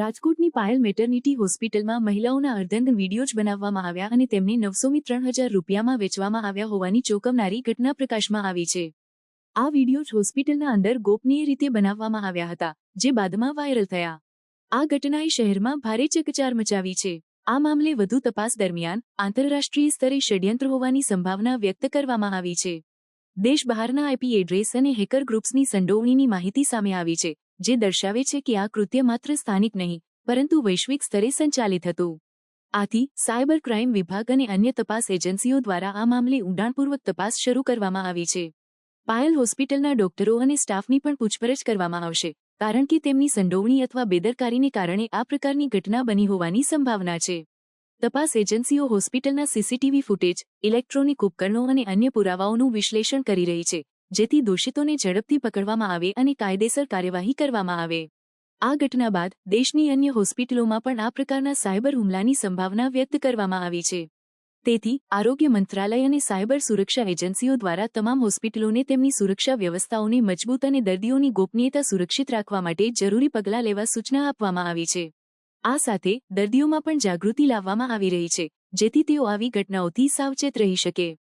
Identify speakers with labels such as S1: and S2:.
S1: રાજકોટની પાયલ મેટર્નિટી હોસ્પિટલમાં મહિલાઓના અર્ધંગ વીડિયો જ બનાવવામાં આવ્યા અને તેમને નવસોમી ત્રણ હજાર રૂપિયામાં વેચવામાં આવ્યા હોવાની ચોંકાવનારી ઘટના પ્રકાશમાં આવી છે. આ વીડિયો હોસ્પિટલના અંદર ગોપનીય રીતે બનાવવામાં આવ્યા હતા, જે બાદમાં વાયરલ થયા. આ ઘટનાએ શહેરમાં ભારે ચકચાર મચાવી છે. આ મામલે વધુ તપાસ દરમિયાન આંતરરાષ્ટ્રીય સ્તરે ષડયંત્ર હોવાની સંભાવના વ્યક્ત કરવામાં આવી છે. દેશ બહારના આઈપી એડ્રેસ અને હેકર ગ્રુપ્સની સંડોવણીની માહિતી સામે આવી છે જે દર્શાવે છે કે આ કૃત્ય માત્ર સ્થાનિક નહીં, પરંતુ વૈશ્વિક સ્તરે સંચાલિત હતું. આથી, સાયબર ક્રાઇમ વિભાગ અને અન્ય તપાસ એજન્સીઓ દ્વારા આ મામલે ઊંડાણપૂર્વક તપાસ શરૂ કરવામાં આવી છે. પાયલ હોસ્પિટલના ડોક્ટરો અને સ્ટાફની પણ પૂછપરછ કરવામાં આવશે, કારણ કે તેમની સંડોવણી અથવા બેદરકારીને કારણે આ પ્રકારની ઘટના બની હોવાની સંભાવના છે. તપાસ એજન્સીઓ હોસ્પિટલના સીસીટીવી ફૂટેજ, ઇલેક્ટ્રોનિક ઉપકરણો અને અન્ય પુરાવાઓનું વિશ્લેષણ કરી રહી છે જેથી દોષિતોને ઝડપથી પકડવામાં આવે અને કાયદેસર કાર્યવાહી કરવામાં આવે. આ ઘટના બાદ દેશની અન્ય હોસ્પિટલોમાં પણ આ પ્રકારના સાયબર હુમલાની સંભાવના વ્યક્ત કરવામાં આવી છે. તેથી, આરોગ્ય મંત્રાલય અને સાયબર સુરક્ષા એજન્સીઓ દ્વારા તમામ હોસ્પિટલોને તેમની સુરક્ષા વ્યવસ્થાઓને મજબૂત અને દર્દીઓની ગોપનીયતા સુરક્ષિત રાખવા માટે જરૂરી પગલાં લેવા સૂચના આપવામાં આવી છે. આ સાથે, દર્દીઓમાં પણ જાગૃતિ લાવવામાં આવી રહી છે, જેથી તેઓ આવી ઘટનાઓથી સાવચેત રહી શકે.